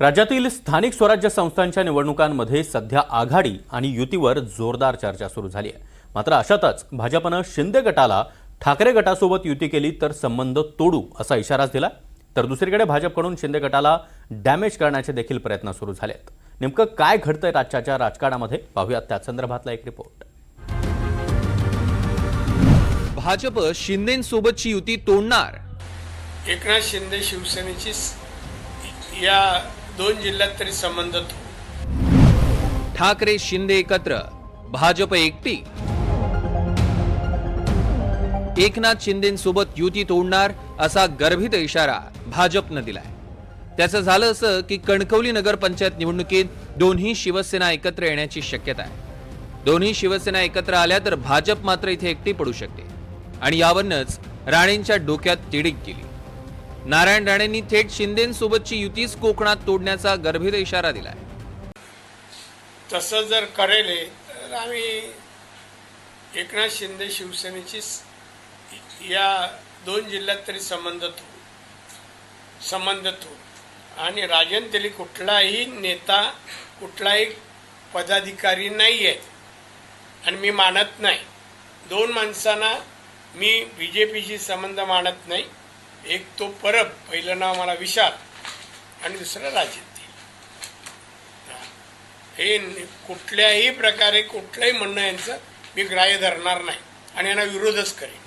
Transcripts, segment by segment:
राज्यातील स्थानिक स्वराज्य संस्थांच्या निवडणुकांमध्ये सध्या आघाडी आणि युतीवर जोरदार चर्चा सुरू झाली आहे. मात्र अशातच भाजपनं शिंदे गटाला ठाकरे गटासोबत युती केली तर संबंध तोडू असा इशाराच दिला तर दुसरीकडे भाजपकडून शिंदे गटाला डॅमेज करण्याचे देखील प्रयत्न सुरू झाले आहेत नेमकं काय घडतंय राज्याच्या राजकारणामध्ये? पाहूयात त्या संदर्भातला एक रिपोर्ट. भाजप शिंदेसोबतची युती तोडणार. एकनाथ शिंदे शिवसेनेची या दोन जिल्ह्यात तरी संबंध ठाकरे शिंदे एकत्र भाजप एकटी. एकनाथ शिंदेसोबत युती तोडणार असा गर्भित इशारा भाजपनं दिलाय. त्याचं झालं असं की कणकवली नगरपंचायत निवडणुकीत दोन्ही शिवसेना एकत्र येण्याची शक्यता आहे. दोन्ही शिवसेना एकत्र आल्या तर भाजप मात्र इथे एकटी पडू शकते. आणि यावरनच राणेंच्या डोक्यात तिडीक गेली. नारायण राणेंनी थेट शिंदेसोबतची युतीच कोकणात तोडण्याचा गर्भित इशारा दिलाय. तसं जर करेल तर आम्ही एकनाथ शिंदे शिवसेनेची या दोन जिल्ह्यात तरी संबंध तो संबंध तो आणि राजन तेली कुठलाही नेता कुठलाही पदाधिकारी नाही आहे आणि मी मानत नाही. दोन माणसांना मी बी जे पीशी संबंध मानत नाही. एक तो परब पहिलं नाव मला विशाल आणि दुसरं राजन हे कुठल्याही प्रकारे कुठलंही म्हणणं यांचं मी ग्राह्य धरणार नाही आणि यांना विरोधच करेन.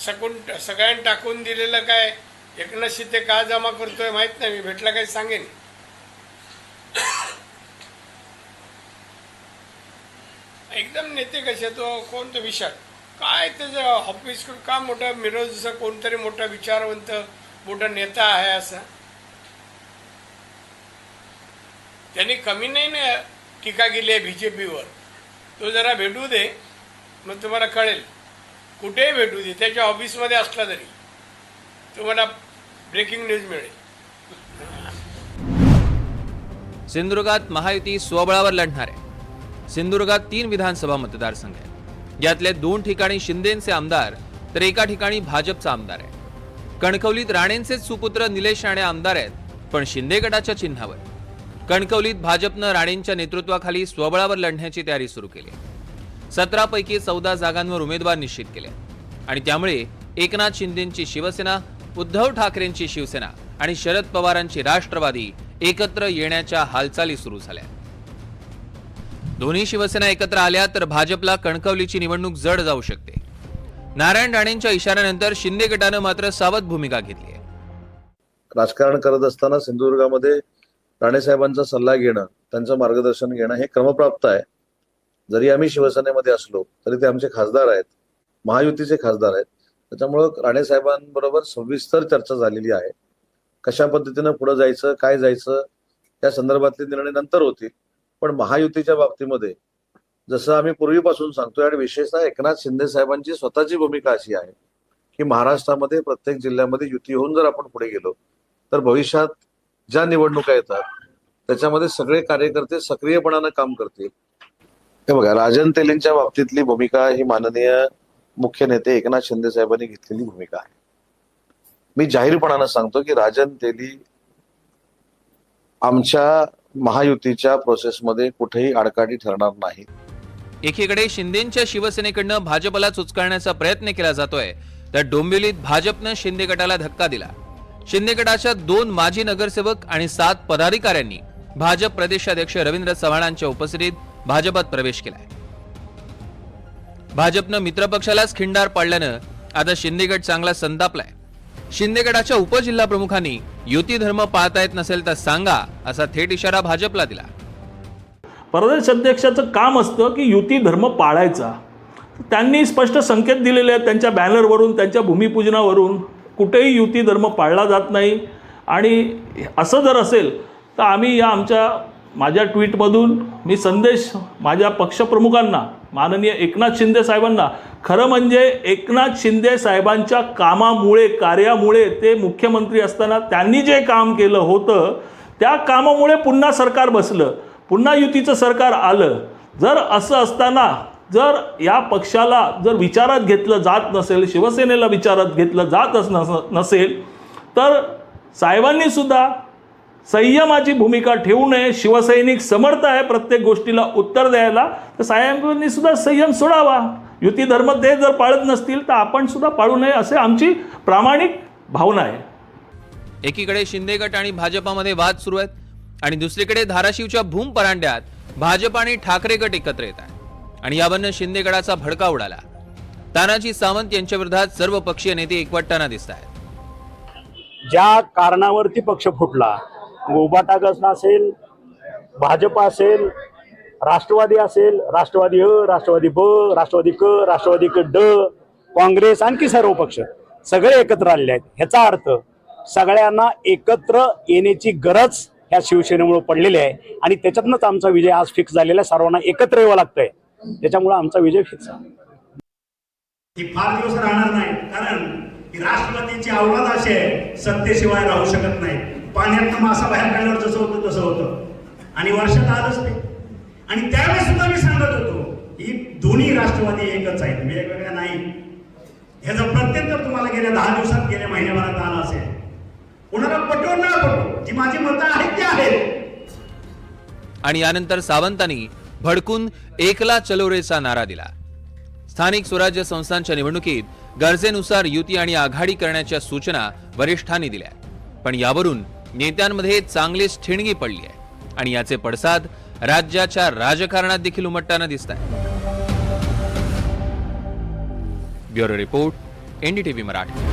सकून सगळ्यांनी टाकून दिलेलं काय? एकनाथ शिंदे का जमा करतोय माहीत नाही मी भेटला काही सांगेन. एकदम नेते कसे तो? कोणतं विचार काय त्याचं ऑफिस का मोठा मिरोजचा कोणतरी मोठा विचारवंत मोठा नेता आहे असा. त्यांनी कमी नाही ना टीका केली आहे बी जे पीवर तो जरा भेटू दे मग तुम्हाला कळेल. कुठेही भेटू दे त्याच्या ऑफिसमध्ये असला तरी. तुम्हाला ब्रेकिंग न्यूज मिळेल. सिंधुदुर्गात महायुती स्वबळावर लढणार. आहे सिंधुदुर्गात तीन विधानसभा मतदारसंघ आहेत. यातल्या दोन ठिकाणी शिंदेचे आमदार तर एका ठिकाणी भाजपचा आमदार आहे. कणकवलीत राणेंचेच सुपुत्र निलेश राणे आमदार आहेत पण शिंदे गटाच्या चिन्हावर. कणकवलीत भाजपनं राणेंच्या नेतृत्वाखाली स्वबळावर लढण्याची तयारी सुरू केली सतरापैकी चौदा जागांवर उमेदवार निश्चित केले आणि त्यामुळे एकनाथ शिंदेची शिवसेना उद्धव ठाकरेंची शिवसेना आणि शरद पवारांची राष्ट्रवादी एकत्र येण्याच्या हालचाली सुरू झाल्या दोन्ही शिवसेना एकत्र आल्या तर भाजपला कणकवलीची निवडणूक जड जाऊ शकते. नारायण राणेंच्या इशाऱ्यानंतर शिंदे गटानं मात्र सावध भूमिका घेतली आहे. राजकारण करत असताना सिंधुदुर्गामध्ये राणेसाहेबांचा सल्ला घेणं त्यांचं मार्गदर्शन घेणं हे क्रमप्राप्त आहे. जरी आम्ही शिवसेनेमध्ये असलो तरी ते आमचे खासदार आहेत महायुतीचे खासदार आहेत. त्याच्यामुळं राणेसाहेबांबरोबर सविस्तर चर्चा झालेली आहे. कशा पद्धतीनं पुढे जायचं काय जायचं या संदर्भातले निर्णय नंतर होतील. पण महायुतीच्या बाबतीमध्ये जसं आम्ही पूर्वीपासून सांगतोय आणि विशेषतः एकनाथ शिंदे साहेबांची स्वतःची भूमिका अशी आहे की महाराष्ट्रामध्ये प्रत्येक जिल्ह्यामध्ये युती होऊन जर आपण पुढे गेलो तर भविष्यात ज्या निवडणुका येतात त्याच्यामध्ये सगळे कार्यकर्ते सक्रियपणानं काम करतील. हे बघा राजन तेलींच्या बाबतीतली भूमिका ही माननीय मुख्य नेते एकनाथ शिंदे साहेबांनी घेतलेली भूमिका आहे. मी जाहीरपणानं सांगतो की राजन तेली आमच्या महायुतीच्या प्रोसेसमध्ये कुठेही आडकाठी ठरणार नाही. एकीकडे शिंदेच्या शिवसेनेकडनं भाजपला चुचकारण्याचा प्रयत्न केला जातोय तर डोंबिवलीत भाजपनं शिंदे गटाला धक्का दिला. शिंदे गटाच्या दोन माजी नगरसेवक आणि सात पदाधिकाऱ्यांनी भाजप प्रदेशाध्यक्ष रवींद्र चव्हाणांच्या उपस्थितीत भाजपात प्रवेश केलाय. भाजपनं मित्रपक्षालाच खिंडार पाडल्यानं आता शिंदे गट चांगला संतापलाय. शिंदेगडाच्या उपजिल्हा प्रमुखांनी युती धर्म पाळता येत नसेल तर सांगा असा थेट इशारा भाजपला दिला. प्रदेश अध्यक्षाचं काम असतं की युती धर्म पाळायचा. त्यांनी स्पष्ट संकेत दिलेले आहेत त्यांच्या बॅनरवरून त्यांच्या भूमिपूजनावरून. कुठेही युती धर्म पाळला जात नाही. आणि असं जर असेल तर आम्ही या आमच्या माझ्या ट्विटमधून मी संदेश माझ्या पक्षप्रमुखांना माननीय एकनाथ शिंदे साहेबांना. खरं म्हणजे एकनाथ शिंदे साहेबांच्या कामामुळे कार्यामुळे ते मुख्यमंत्री असताना त्यांनी जे काम केलं होतं त्या कामामुळे पुन्हा सरकार बसलं. पुन्हा युतीचं सरकार आलं. जर असं असताना जर या पक्षाला जर विचारात घेतलं जात नसेल शिवसेनेला विचारात घेतलं जात नस- नसेल तर साहेबांनी सुद्धा संयमाची भूमिका ठेवू नये शिवसैनिक समर्थ आहे प्रत्येक गोष्टीला उत्तर द्यायला तर साहेबांनी सुद्धा संयम सोडावा. युती धर्म ते जर पाळत नसतील तर आपण सुद्धा पाळू नये असे आमची प्रामाणिक भावना आहे. एकीकडे शिंदे गट आणि भाजपामध्ये वाद सुरू आहेत आणि दुसरीकडे धाराशिवच्या भूम परांड्यात भाजप आणि ठाकरे गट एकत्र येत आहेत. आणि यावरनं शिंदे गटाचा भडका उडाला. तानाजी सावंत यांच्या विरोधात सर्व पक्षीय नेते एकवटताना दिसत आहेत. ज्या कारणावरती पक्ष फुटला गोबाटा गट असेल भाजप असेल राष्ट्रवादी असेल राष्ट्रवादी अ राष्ट्रवादी ब राष्ट्रवादी क राष्ट्रवादी क ड काँग्रेस आणखी सर्व पक्ष सगळे एकत्र आलेले आहेत. ह्याचा अर्थ सगळ्यांना एकत्र येण्याची गरज ह्या शिवसेनेमुळे पडलेली आहे. आणि त्याच्यातनंच आमचा विजय आज फिक्स झालेला आहे. सर्वांना एकत्र यावं लागतंय. त्याच्यामुळे आमचा विजय फिक्स आहे. फार दिवस राहणार नाही. कारण राष्ट्रपतीची अवलाद अशी आहे. सत्तेशिवाय राहू शकत नाही पाण्यातनं मासा बाहेर काढल्यावर जसं होतं तसं होतं. आणि वर्षात आलंच ते. आणि त्यावेळेस सुद्धा मी सांगत होतो ही दोन्ही राष्ट्रवादी एकच आहेत म्हणजे वेगवेगळ्या नाही. ह्याचं प्रत्यंतर तुम्हाला गेल्या दहा दिवसात गेल्या महिन्याभरात आला असेल कोणाला पटवून ना पटो जी माझी मतं आहेत ते आहेत. आणि यानंतर सावंतांनी भडकून एकला चलो रेचा नारा दिला. स्थानिक स्वराज्य संस्थांच्या निवडणुकीत गरजेनुसार युती आणि आघाडी करण्याच्या सूचना वरिष्ठांनी दिल्या. पण यावरून नेत्यांमध्ये चांगलीच ठिणगी पडली आहे. आणि याचे पडसाद राज्याच्या राजकारणात देखील उमटताना दिसत आहे ब्युरो रिपोर्ट एनडीटीव्ही मराठी.